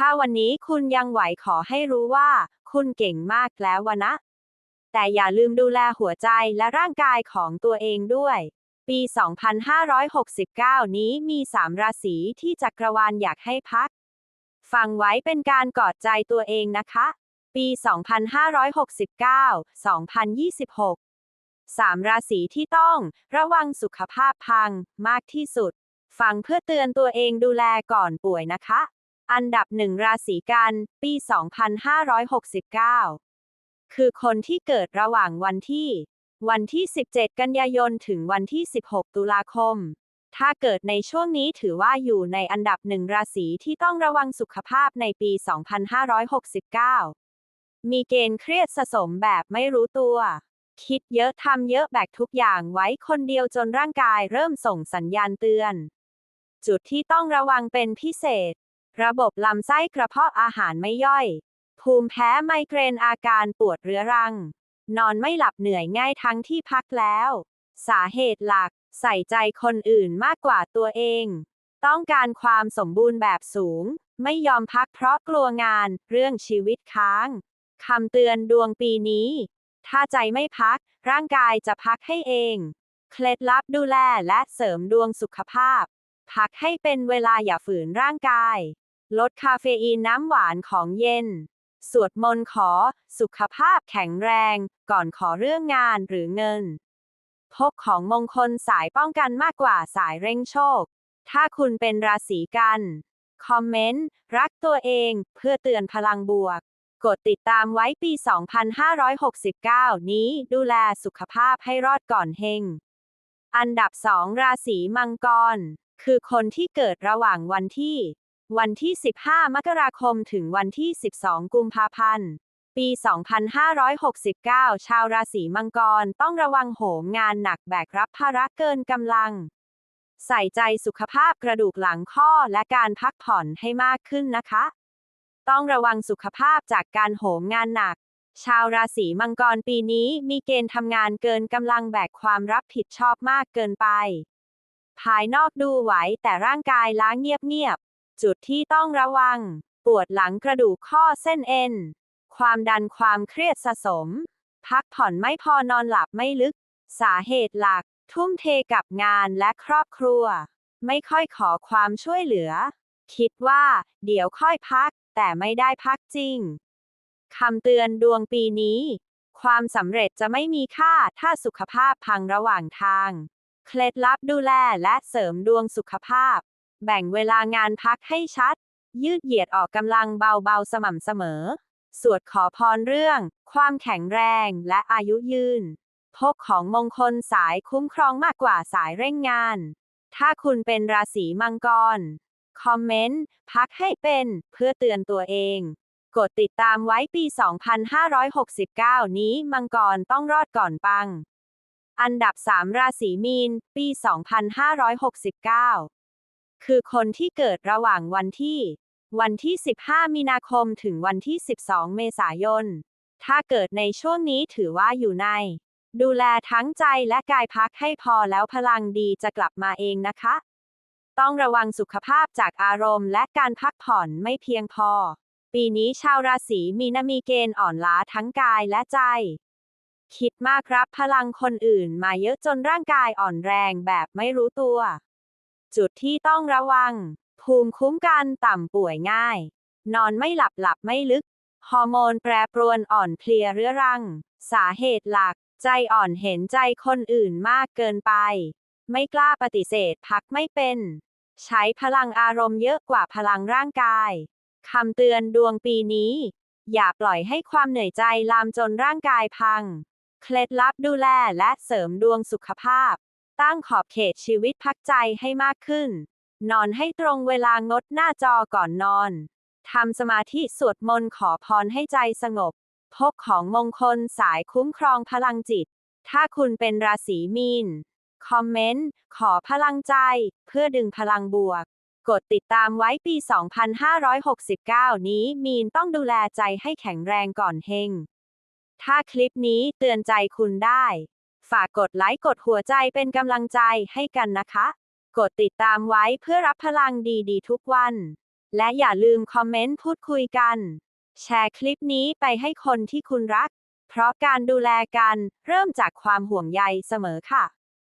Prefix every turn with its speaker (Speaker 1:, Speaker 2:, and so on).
Speaker 1: ถ้าวันนี้คุณยังไหวขอให้รู้ว่า คุณเก่งมากแล้ววะนะ แต่อย่าลืมดูแลหัวใจและร่างกายของตัวเองด้วย ปี 2569 นี้มี 3 ราศีที่จักรวาลอยากให้พัก ฟังไว้เป็นการกอดใจตัวเองนะคะ ปี 2569 2026สามราศีที่ต้องระวังสุขภาพพังมากที่สุด ฟังเพื่อเตือนตัวเองดูแลก่อนป่วยนะคะ อันดับหนึ่งราศีกัน ปี 2569 คือคนที่เกิดระหว่างวันที่ วันที่ 17 กันยายน ถึงวันที่ 16 ตุลาคม ถ้าเกิดในช่วงนี้ถือว่าอยู่ในอันดับหนึ่งราศีที่ต้องระวังสุขภาพในปี 2569 มีเกณฑ์เครียดสะสมแบบไม่รู้ตัว คิดเยอะทำเยอะแบกทุกอย่างไว้คนเดียวจนร่างกายเริ่มส่งสัญญาณเตือน จุดที่ต้องระวังเป็นพิเศษ ระบบลำไส้กระเพาะอาหารไม่ย่อย ภูมิแพ้ไมเกรนอาการปวดเรื้อรัง นอนไม่หลับเหนื่อยง่ายทั้งที่พักแล้ว สาเหตุหลัก ใส่ใจคนอื่นมากกว่าตัวเอง ต้องการความสมบูรณ์แบบสูง ไม่ยอมพักเพราะกลัวงาน เรื่องชีวิตค้างคำเตือนดวงปีนี้ ถ้าใจไม่พัก ร่างกายจะพักให้เอง เคล็ดลับดูแลและเสริมดวงสุขภาพ พักให้เป็นเวลาอย่าฝืนร่างกาย ลดคาเฟอีนน้ำหวานของเย็น สวดมนต์ขอ สุขภาพแข็งแรง ก่อนขอเรื่องงานหรือเงิน พกของมงคลสายป้องกันมากกว่าสายเร่งโชค ถ้าคุณเป็นราศีกัน คอมเมนต์ รักตัวเองเพื่อเตือนพลังบวก กดติดตามไว้ปี 2569 นี้ดูแลสุขภาพให้รอดก่อนเฮง อันดับ 2 ราศีมังกร คือคนที่เกิดระหว่างวันที่ วันที่ 15 มกราคมถึงวันที่ 12 กุมภาพันธ์ ปี 2569 ชาวราศีมังกรต้องระวังโหมงานหนักแบกรับภาระเกินกำลัง ใส่ใจสุขภาพกระดูกหลังข้อและการพักผ่อนให้มากขึ้นนะคะ ต้องระวังสุขภาพจากการโหมงานหนัก ชาวราศีมังกรปีนี้มีเกณฑ์ทำงานเกินกำลังแบกความรับผิดชอบมากเกินไป ภายนอกดูไหวแต่ร่างกายล้างเงียบ จุดที่ต้องระวัง ปวดหลังกระดูกข้อเส้นเอ็น ความดันความเครียดสะสม พักผ่อนไม่พอนอนหลับไม่ลึก สาเหตุหลัก ทุ่มเทกับงานและครอบครัว ไม่ค่อยขอความช่วยเหลือ คิดว่า เดี๋ยวค่อยพัก แต่ไม่ได้พักจริงคำเตือนดวงปีนี้ ความสำเร็จจะไม่มีค่าถ้าสุขภาพพังระหว่างทาง เคล็ดลับดูแลและเสริมดวงสุขภาพ แบ่งเวลางานพักให้ชัด ยืดเหยียดออกกำลังเบาๆสม่ำเสมอ สวดขอพรเรื่อง ความแข็งแรงและอายุยืน พกของมงคลสายคุ้มครองมากกว่าสายเร่งงาน ถ้าคุณเป็นราศีมังกร คอมเมนต์ พักให้เป็นเพื่อเตือนตัวเอง กดติดตามไว้ปี 2569 นี้มังกรต้องรอดก่อนปังอันดับ 3 ราศีมีน ปี 2569 คือคนที่เกิดระหว่างวันที่ วันที่ 15 มีนาคมถึงวันที่ 12 เมษายน ถ้าเกิดในช่วงนี้ถือว่าอยู่ใน ดูแลทั้งใจและกายพักให้พอแล้วพลังดีจะกลับมาเองนะคะ ต้องระวังสุขภาพจากอารมณ์และการพักผ่อนไม่เพียงพอ ปีนี้ชาวราศีมีนมีเกณฑ์อ่อนล้าทั้งกายและใจ คิดมากรับพลังคนอื่นมาเยอะจนร่างกายอ่อนแรงแบบไม่รู้ตัว จุดที่ต้องระวัง ภูมิคุ้มกันต่ำป่วยง่าย นอนไม่หลับหลับไม่ลึก ฮอร์โมนแปรปรวนอ่อนเพลียเรื้อรัง สาเหตุหลัก ใจอ่อนเห็นใจคนอื่นมากเกินไป ไม่กล้าปฏิเสธพักไม่เป็น ใช้พลังอารมณ์เยอะกว่าพลังร่างกายคำเตือนดวงปีนี้ อย่าปล่อยให้ความเหนื่อยใจลามจนร่างกายพัง เคล็ดลับดูแลและเสริมดวงสุขภาพ ตั้งขอบเขตชีวิตพักใจให้มากขึ้น นอนให้ตรงเวลางดหน้าจอก่อนนอน ทำสมาธิสวดมนต์ขอพรให้ใจสงบ พกของมงคลสายคุ้มครองพลังจิต ถ้าคุณเป็นราศีมีน คอมเมนต์ ขอพลังใจ เพื่อดึงพลังบวก กดติดตามไว้ปี 2569 นี้มีนต้องดูแลใจให้แข็งแรงก่อนเฮงถ้าคลิปนี้เตือนใจคุณได้ ฝากกดไลค์กดหัวใจเป็นกำลังใจให้กันนะคะ กดติดตามไว้เพื่อรับพลังดีๆ ทุกวัน และอย่าลืมคอมเมนต์พูดคุยกัน แชร์คลิปนี้ไปให้คนที่คุณรัก เพราะการดูแลกันเริ่มจากความห่วงใยเสมอค่ะ